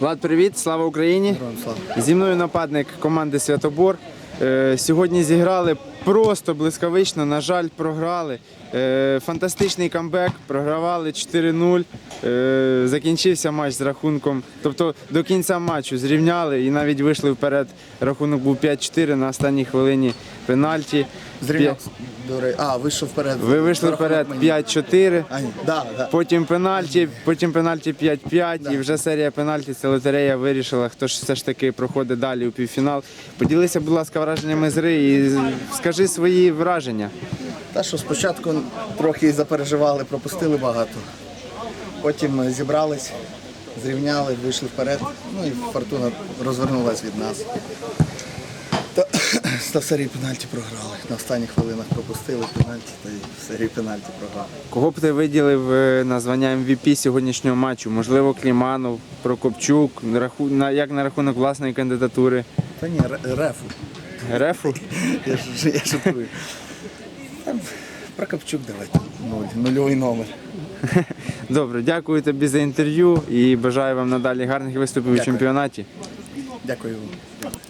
Влад, привіт, слава Україні! Зі мною нападник команди Святобор. Е, Сьогодні зіграли просто блискавично. На жаль, програли. Е, Фантастичний камбек, програвали 4-0. Е, Закінчився матч з рахунком. Тобто до кінця матчу зрівняли і навіть вийшли вперед. Рахунок був 5-4 на останній хвилині пенальті. Зрівняв. А, вийшов вперед. Ви вийшли вперед 5-4. А, ні, да, да. Потім пенальті, потім пенальті 5-5 і вже серія пенальті. Це лотерея вирішила, хто ж все ж таки проходить далі у півфінал. Поділися, будь ласка, враженнями з гри і скажи свої враження. Та що спочатку трохи запереживали, пропустили багато. Потім зібрались, зрівняли, вийшли вперед. Ну і фортуна розвернулась від нас. Та, та в серії пенальті програли. На останніх хвилинах пропустили пенальті та й в серії пенальті програли. Кого б ти виділив е, на звання MVP сьогоднішнього матчу? Можливо, Кліманов, Прокопчук, як на рахунок власної кандидатури? Та ні, рефу. Рефу? Я ж я шуткую. Прокопчук давайте. Нуль, нульовий номер. Добре, дякую тобі за інтерв'ю і бажаю вам надалі гарних виступів у чемпіонаті. Дякую вам.